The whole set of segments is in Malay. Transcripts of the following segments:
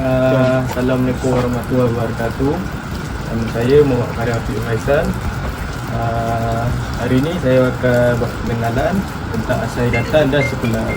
Assalamualaikum warahmatullahi wabarakatuh. Nama saya Muhammad Farid Afiq Faisal. Uh, hari ini saya akan buat pengenalan tentang asal datang dan sekolah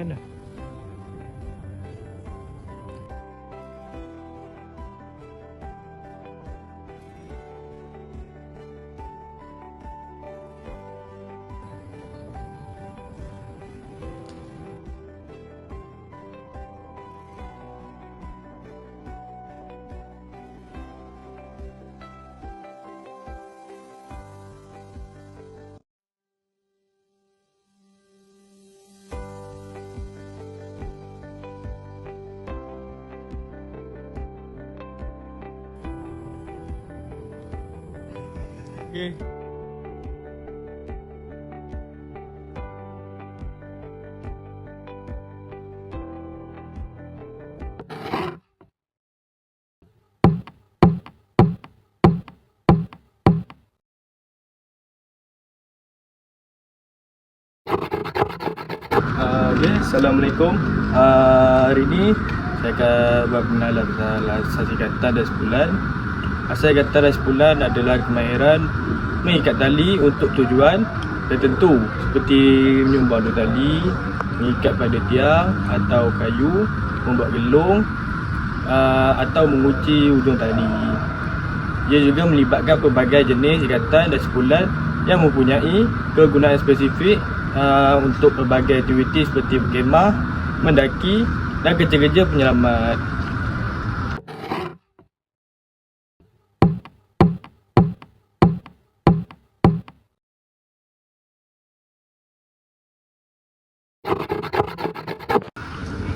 ini. Okay. Uh, okay, Assalamualaikum uh, Hari ini saya akan buat pengenalan tentang asas ikatan dan sebulan Asas ikatan dan sebulan adalah kemahiran mengikat tali untuk tujuan tertentu Seperti menyumbang dua tali, mengikat pada tiang atau kayu, membuat gelung uh, Atau mengunci ujung tali Ia juga melibatkan pelbagai jenis ikatan dan sebulan yang mempunyai kegunaan spesifik uh, untuk pelbagai aktiviti seperti berkemah, mendaki dan kerja-kerja penyelamat.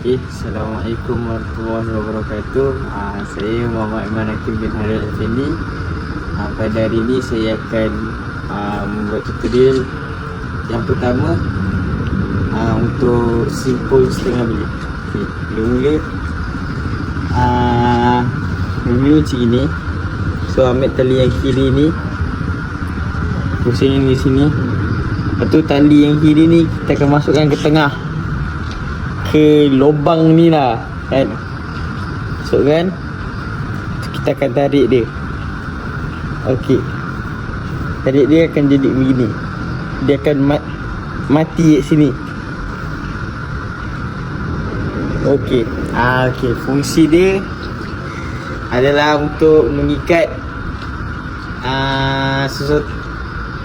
Okay, Assalamualaikum warahmatullahi wabarakatuh. Uh, Saya Muhammad Iman Hakim bin Haril Effendi. Uh, Pada hari ini saya akan uh, membuat tutorial Yang pertama uh, Untuk simpul setengah bilik. Okay, Mula-mula uh, Mula macam ini So ambil tali yang kiri ni Pusing di sini. Lepas tu tali yang kiri ni Kita akan masukkan ke tengah ke lubang ni lah kan? Masuk kan? Kita akan tarik dia. Okey. Tarik dia akan jadi begini. Dia akan mat, mati kat sini. Okey. Ah okey. Fungsi dia adalah untuk mengikat ah sesuatu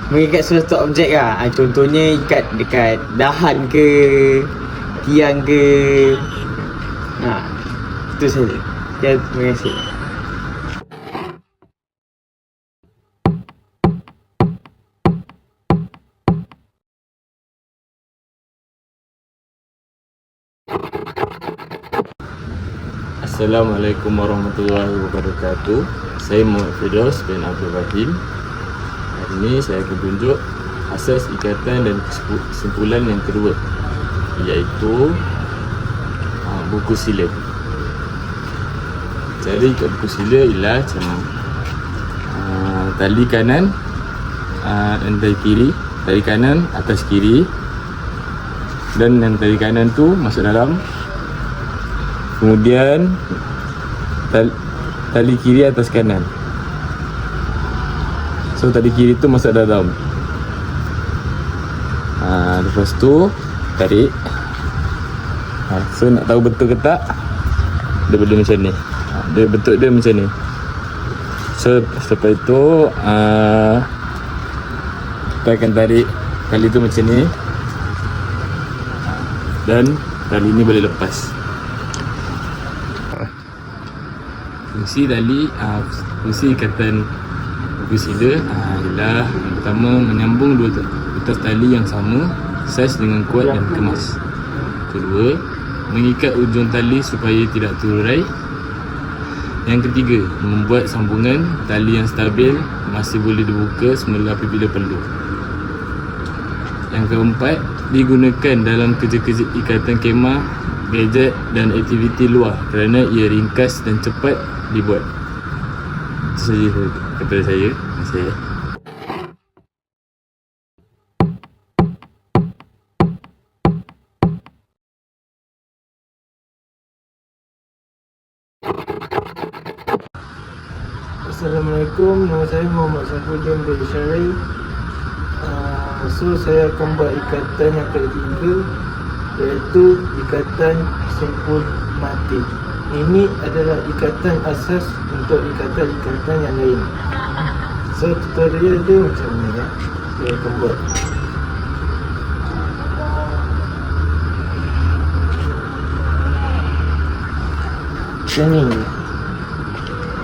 mengikat sesuatu objek lah. Ah, contohnya ikat dekat dahan ke tiang ke? Ha itu saja. Ya, terima kasih. Assalamualaikum warahmatullahi wabarakatuh. Saya Muhammad Firdaus bin Abdul Rahim. Hari ini saya akan tunjuk asas ikatan dan kesimpulan yang kedua Iaitu uh, buku sila Cara ikat buku sila ialah macam uh, Tali kanan uh, dan tali kiri Tali kanan atas kiri Dan yang tali kanan tu masuk dalam Kemudian tali, tali kiri atas kanan. So tali kiri tu masuk dalam. Ha, lepas tu tarik. Ha, so nak tahu betul ke tak? Dia benda macam ni. Ha, dia bentuk dia macam ni. So selepas itu uh, kita akan tarik tali tu macam ni. Dan tali ni boleh lepas. fungsi tali uh, fungsi ikatan buku sila uh, adalah yang pertama menyambung dua atas tali yang sama saiz dengan kuat dan kemas. Kedua, mengikat ujung tali supaya tidak terurai. Yang ketiga, membuat sambungan tali yang stabil masih boleh dibuka semula apabila perlu. Yang keempat, digunakan dalam kerja-kerja ikatan kemah, gadget dan aktiviti luar kerana ia ringkas dan cepat dibuat. Itu saja daripada saya. Terima saya Muhammad Syafuddin bin Syarif uh, So saya akan buat ikatan yang ketiga Iaitu ikatan simpul mati. Ini adalah ikatan asas untuk ikatan-ikatan yang lain. So tutorial dia macam ni ya. Saya akan buat. Macam ni.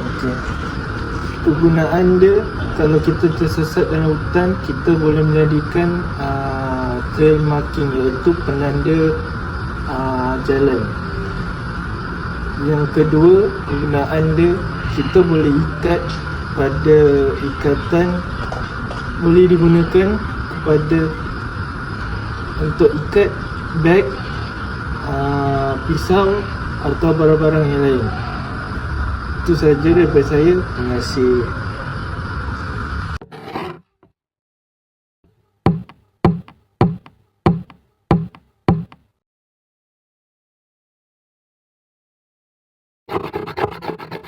Okay kegunaan dia kalau kita tersesat dalam hutan kita boleh menjadikan uh, trail marking iaitu penanda uh, jalan. Yang kedua kegunaan dia kita boleh ikat pada ikatan boleh digunakan kepada untuk ikat beg uh, pisau atau barang-barang yang lain itu saja daripada saya. Terima kasih.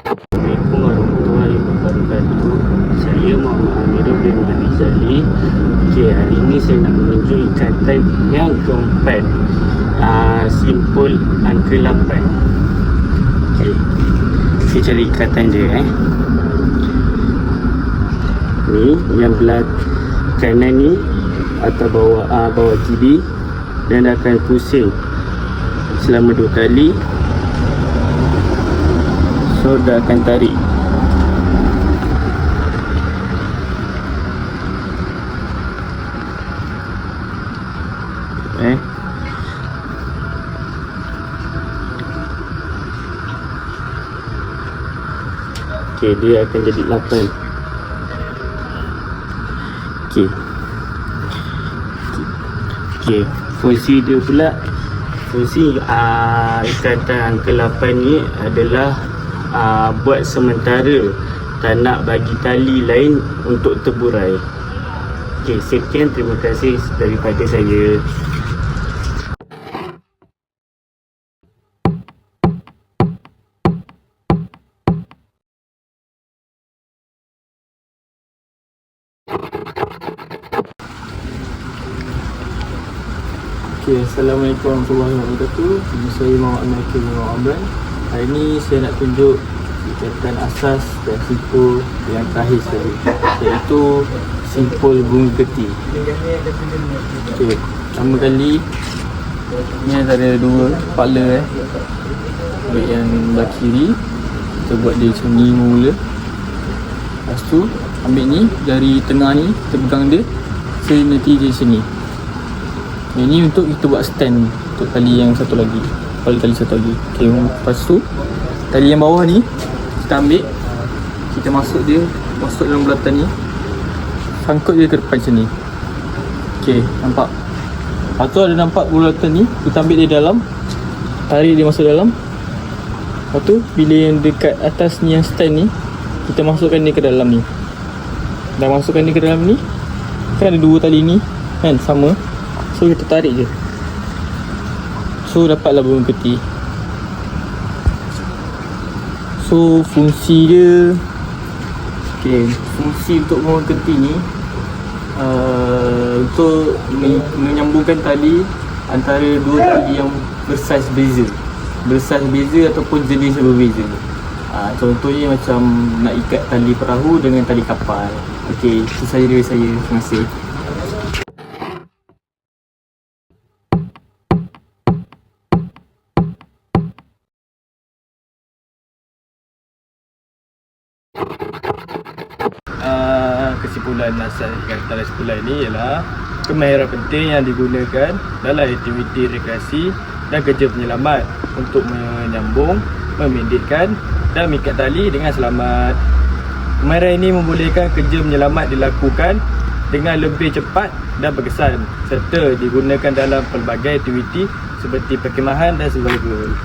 Assalamualaikum warahmatullahi wabarakatuh Saya Muhammad Amirul bin Ali Zali Okay, hari ini saya nak menunjuk ikatan yang keempat uh, Simpul angka 8 Okay Kita cari ikatan dia eh. Ni yang belah kanan ni Atau bawah uh, bawah kiri Dan akan pusing Selama dua kali. So dah akan tarik Eh Okay dia akan jadi 8 Okay. Okay. Fungsi dia pula. Fungsi uh, ikatan angka 8 ni adalah uh, buat sementara tak nak bagi tali lain untuk terburai. Okey, sekian. Terima kasih daripada saya. Assalamualaikum warahmatullahi wabarakatuh. Saya Muhammad Amir bin Muhammad. Hari ini saya nak tunjuk ikatan asas dan simpul yang terakhir sekali iaitu simpul bunga geti. Okay, pertama kali ni ada dua kepala eh. Ambil yang belah kiri kita buat dia macam ni mula. Lepas tu ambil ni dari tengah ni kita pegang dia sehingga nanti dia sini. Yang ni untuk kita buat stand untuk tali yang satu lagi. Kalau tali satu lagi. Okay, lepas tu tali yang bawah ni kita ambil kita masuk dia masuk dalam bulatan ni sangkut dia ke depan macam ni. Okay, nampak? Lepas tu ada nampak bulatan ni kita ambil dia dalam tarik dia masuk dalam Lepas tu bila yang dekat atas ni yang stand ni kita masukkan dia ke dalam ni. Dah masukkan dia ke dalam ni kan ada dua tali ni kan sama So kita tarik je. So dapatlah burung peti So fungsi dia Okay Fungsi untuk burung peti ni uh, Untuk me- menyambungkan tali Antara dua tali yang bersaiz beza. Bersaiz beza ataupun jenis berbeza. Uh, Contohnya macam nak ikat tali perahu dengan tali kapal. Okay, itu saja dari saya. Terima kasih. Kesimpulan asal kata kesimpulan ni ialah kemahiran penting yang digunakan dalam aktiviti rekreasi dan kerja penyelamat untuk menyambung, memendekkan dan mengikat tali dengan selamat. Kemahiran ini membolehkan kerja menyelamat dilakukan dengan lebih cepat dan berkesan serta digunakan dalam pelbagai aktiviti seperti perkemahan dan survival.